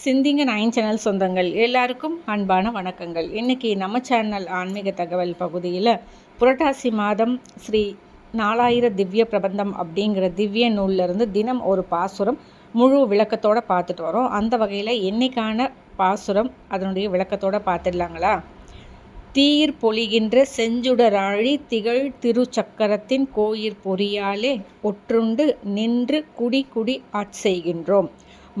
சிந்திங்க nine channel சொந்தங்கள். எல்லாருக்கும் அன்பான வணக்கங்கள். இன்றைக்கி நம்ம சேனல் ஆன்மீக தகவல் பகுதியில் புரட்டாசி மாதம் ஸ்ரீ நாலாயிர திவ்ய பிரபந்தம் அப்படிங்கிற திவ்ய நூல்லேருந்து தினம் ஒரு பாசுரம் முழு விளக்கத்தோடு பார்த்துட்டு வரோம். அந்த வகையில் என்னைக்கான பாசுரம் அதனுடைய விளக்கத்தோடு பார்த்துடலாங்களா? தீயிர் பொழிகின்ற செஞ்சுடராழி திகழ் திருச்சக்கரத்தின் கோயிற் பொறியாலே ஒற்றுண்டு நின்று குடி குடி ஆட்செய்கின்றோம்.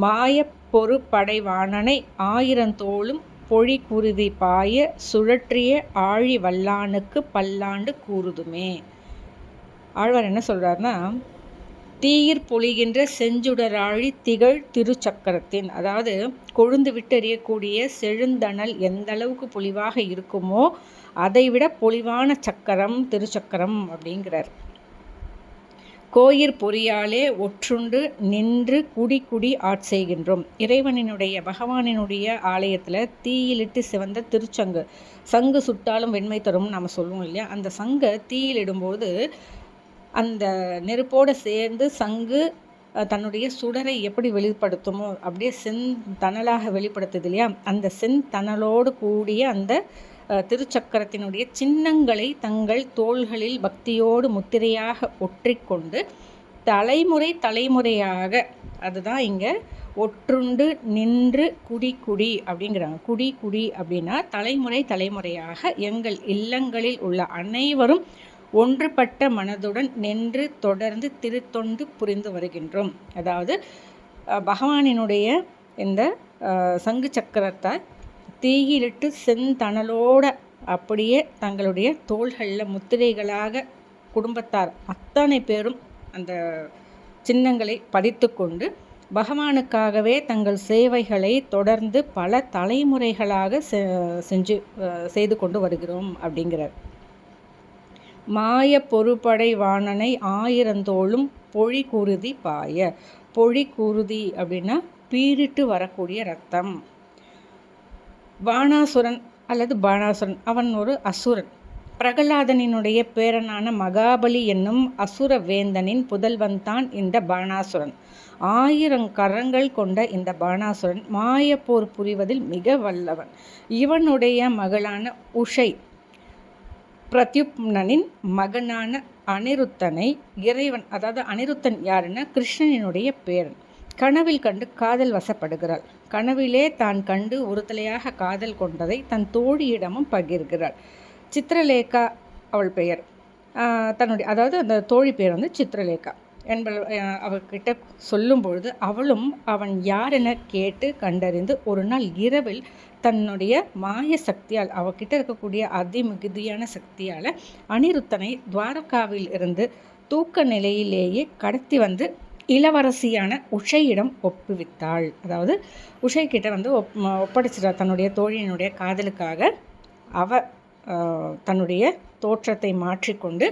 மாயப் பொறுப்படைவாணனை ஆயிரந்தோளும் பொழிகுருதி பாய சுழற்றிய ஆழி வல்லானுக்கு பல்லாண்டு கூறுதுமே. ஆழ்வார் என்ன சொல்கிறாருன்னா தீயிர் பொழிகின்ற செஞ்சுடராழி திகழ் திருச்சக்கரத்தின் அதாவது கொழுந்து விட்டெறியக்கூடிய செழுந்தணல் எந்த அளவுக்கு பொலிவாக இருக்குமோ அதைவிட பொலிவான சக்கரம் திருச்சக்கரம் அப்படிங்கிறார். கோயிற் பொறியாலே ஒற்றுண்டு நின்று குடி குடி ஆட்செய்கின்றோம் இறைவனினுடைய பகவானினுடைய ஆலயத்தில் தீயிலிட்டு சிவந்த திருச்சங்கு. சங்கு சுட்டாலும் வெண்மை தரும்னு நம்ம சொல்லுவோம் இல்லையா? அந்த சங்கை தீயிலிடும்போது அந்த நெருப்போடு சேர்ந்து சங்கு தன்னுடைய சுடரை எப்படி வெளிப்படுத்துமோ அப்படியே செந் தணலாக வெளிப்படுத்துது இல்லையா? அந்த செந்தணலோடு கூடிய அந்த திருச்சக்கரத்தினுடைய சின்னங்களை தங்கள் தோள்களில் பக்தியோடு முத்திரையாக ஒற்றிக்கொண்டு தலைமுறை தலைமுறையாக அதுதான் இங்கே ஒற்றுண்டு நின்று குடி குடி அப்படிங்கிறாங்க. குடி குடி அப்படின்னா தலைமுறை தலைமுறையாக எங்கள் இல்லங்களில் உள்ள அனைவரும் ஒன்றுபட்ட மனதுடன் நின்று தொடர்ந்து திருத்தொண்டு புரிந்து வருகின்றோம். அதாவது பகவானினுடைய இந்த சங்கு சக்கரத்தை தீயிலிட்டு செந்தணலோட அப்படியே தங்களுடைய தோள்களில் முத்திரைகளாக குடும்பத்தார் அத்தனை பேரும் அந்த சின்னங்களை பதித்து கொண்டு பகவானுக்காகவே தங்கள் சேவைகளை தொடர்ந்து பல தலைமுறைகளாக செஞ்சு செய்து கொண்டு வருகிறோம் அப்படிங்கிறார். மாய பொறுப்படை வாணனை ஆயிரந்தோளும் பொழி குருதி பாய. பொழி குருதி அப்படின்னா பீரிட்டு வரக்கூடிய ரத்தம். பாணாசுரன் அல்லது பாணாசுரன். அவன் ஒரு அசுரன். பிரகலாதனினுடைய பேரனான மகாபலி என்னும் அசுர வேந்தனின் புதல்வன் தான் இந்த பாணாசுரன். ஆயிரம் கரங்கள் கொண்ட இந்த பாணாசுரன் மாயப்போர் புரிவதில் மிக வல்லவன். இவனுடைய மகளான உஷை பிரத்யுப்னனின் மகனான அனிருத்தனை இறைவன் அதாவது அனிருத்தன் யாருன்னா கிருஷ்ணனினுடைய பேரன். கனவில் கண்டு காதல் வசப்படுகிறாள். கனவிலே தான் கண்டு ஒருத்தலையாக காதல் கொண்டதை தன் தோழியிடமும் பகிர்கிறாள். சித்திரலேகா அவள் பெயர். தன்னுடைய அதாவது அந்த தோழி பேர் வந்து சித்திரலேகா என்பள் அவர்கிட்ட சொல்லும் பொழுது அவளும் அவன் யார் என கேட்டு கண்டறிந்து ஒரு நாள் இரவில் தன்னுடைய மாய சக்தியால் அவகிட்ட இருக்கக்கூடிய அதிமிகுதியான சக்தியால் அனிருத்தனை துவாரகாவில் இருந்து தூக்க நிலையிலேயே கடத்தி வந்து இளவரசியான உஷையிடம் ஒப்புவித்தாள். அதாவது உஷை வந்து ஒப் ஒப்படைச்சிட்டா தன்னுடைய தோழியினுடைய காதலுக்காக. அவ தன்னுடைய தோற்றத்தை மாற்றிக்கொண்டு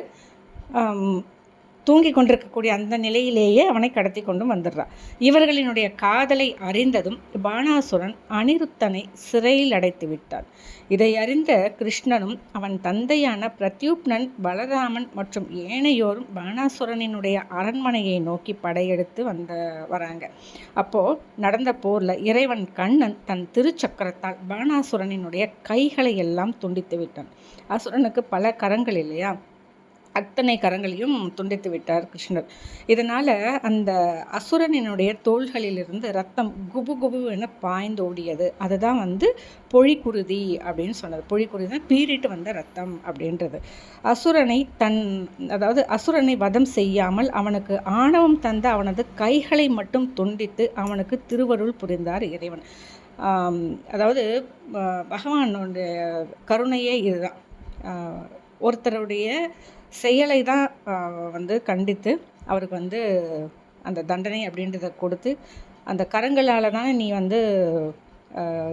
தூங்கி கொண்டிருக்கக்கூடிய அந்த நிலையிலேயே அவனை கடத்தி கொண்டும் வந்துடுறான். இவர்களினுடைய காதலை அறிந்ததும் பானாசுரன் அனிருத்தனை சிறையில் அடைத்து விட்டான். இதை அறிந்த கிருஷ்ணனும் அவன் தந்தையான பிரத்யூப்னன் பலராமன் மற்றும் ஏனையோரும் பானாசுரனினுடைய அரண்மனையை நோக்கி படையெடுத்து வந்த வராங்க. அப்போது நடந்த போரில் இறைவன் கண்ணன் தன் திருச்சக்கரத்தால் பானாசுரனினுடைய கைகளை எல்லாம் துண்டித்து விட்டான். அசுரனுக்கு பல கரங்கள் இல்லையா? அத்தனை கரங்களையும் துண்டித்து விட்டார் கிருஷ்ணர். இதனால் அந்த அசுரனினுடைய தோள்களிலிருந்து ரத்தம் குபு குபு என பாய்ந்தோடியது. அதுதான் வந்து பொழிக்குருதி அப்படின்னு சொன்னது பொழிக்குருதி பீறிட்டு வந்த ரத்தம் அப்படின்றது. அசுரனை தன் அதாவது அசுரனை வதம் செய்யாமல் அவனுக்கு ஆணவம் தந்த அவனது கைகளை மட்டும் துண்டித்து அவனுக்கு திருவருள் புரிந்தார் இறைவன். அதாவது பகவானுடைய கருணையே இதுதான். ஒருத்தருடைய செயலை தான் வந்து கண்டித்து அவருக்கு வந்து அந்த தண்டனை அப்படின்றத கொடுத்து அந்த கரங்களால் தான் நீ வந்து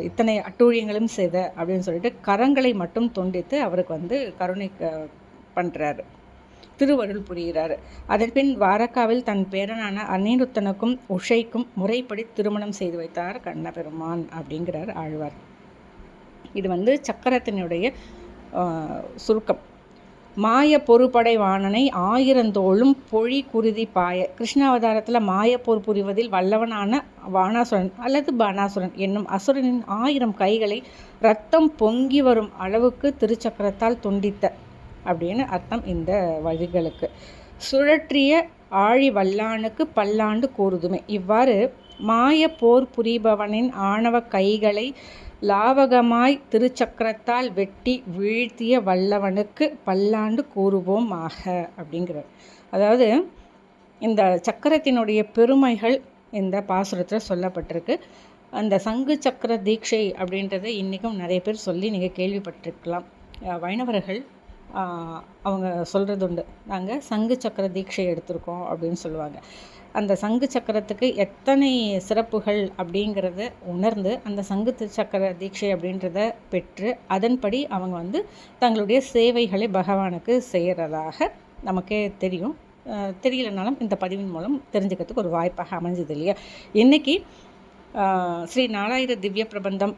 இத்தனை அட்டூழியங்களும் செய்த அப்படின்னு சொல்லிட்டு கரங்களை மட்டும் தொண்டித்து அவருக்கு வந்து கருணை பண்ணுறாரு திருவருள் புரிகிறார். அதன் பின் வாரக்காவில் தன் பேரனான அனிருத்தனுக்கும் உஷைக்கும் முறைப்படி திருமணம் செய்து வைத்தார் கண்ணபெருமான் அப்படிங்கிறார் ஆழ்வார். இது வந்து சக்கரத்தினுடைய சுருக்கம். மாய பொறுப்படை வாணனை ஆயிரந்தோளும் பொழி குருதி பாய. கிருஷ்ணாவதாரத்தில் மாயப்போர் புரிவதில் வல்லவனான வானாசுரன் அல்லது பானாசுரன் என்னும் அசுரனின் ஆயிரம் கைகளை ரத்தம் பொங்கி வரும் அளவுக்கு திருச்சக்கரத்தால் துண்டித்த அப்படின்னு அர்த்தம் இந்த வழிகளுக்கு சுழற்றிய ஆழி வல்லானுக்கு பல்லாண்டு கூறுதுமே. இவ்வாறு மாய போர் புரிபவனின் ஆணவ கைகளை லாவகமாய் திருச்சக்கரத்தால் வெட்டி வீழ்த்திய வல்லவனுக்கு பல்லாண்டு கூறுவோம் ஆக அப்படிங்கிறார். அதாவது இந்த சக்கரத்தினுடைய பெருமைகள் இந்த பாசுரத்தில் சொல்லப்பட்டிருக்கு. அந்த சங்கு சக்கர தீட்சை அப்படின்றத இன்றைக்கும் நிறைய பேர் சொல்லி நீங்கள் கேள்விப்பட்டிருக்கலாம். வைணவர்கள் அவங்க சொல்கிறது உண்டு. நாங்கள் சங்கு சக்கர தீட்சை எடுத்திருக்கோம் அப்படின்னு சொல்லுவாங்க. அந்த சங்கு சக்கரத்துக்கு எத்தனை சிறப்புகள் அப்படிங்கிறத உணர்ந்து அந்த சங்கு சக்கர தீட்சை அப்படின்றத பெற்று அதன்படி அவங்க வந்து தங்களுடைய சேவைகளை பகவானுக்கு செய்கிறதாக நமக்கே தெரியும். தெரியலனாலும் இந்த பதிவின் மூலம் தெரிஞ்சுக்கிறதுக்கு ஒரு வாய்ப்பாக அமைஞ்சது இல்லையா? இன்றைக்கி ஸ்ரீ நாலாயிர திவ்ய பிரபந்தம்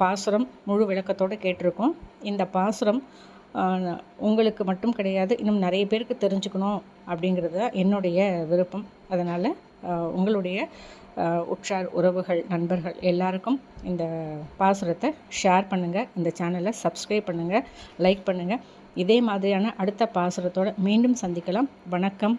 பாசுரம் முழு விளக்கத்தோடு கேட்டிருக்கோம். இந்த பாசுரம் உங்களுக்கு மட்டும் கிடையாது. இன்னும் நிறைய பேருக்கு தெரிஞ்சுக்கணும் அப்படிங்கிறது தான் என்னுடைய விருப்பம். அதனால் உங்களுடைய உற்றார் உறவுகள் நண்பர்கள் எல்லாருக்கும் இந்த பாசுரத்தை ஷேர் பண்ணுங்கள் இந்த சேனலை சப்ஸ்கிரைப் பண்ணுங்கள் லைக் பண்ணுங்கள் இதே மாதிரியான அடுத்த பாசுரத்தோடு மீண்டும் சந்திக்கலாம். வணக்கம்.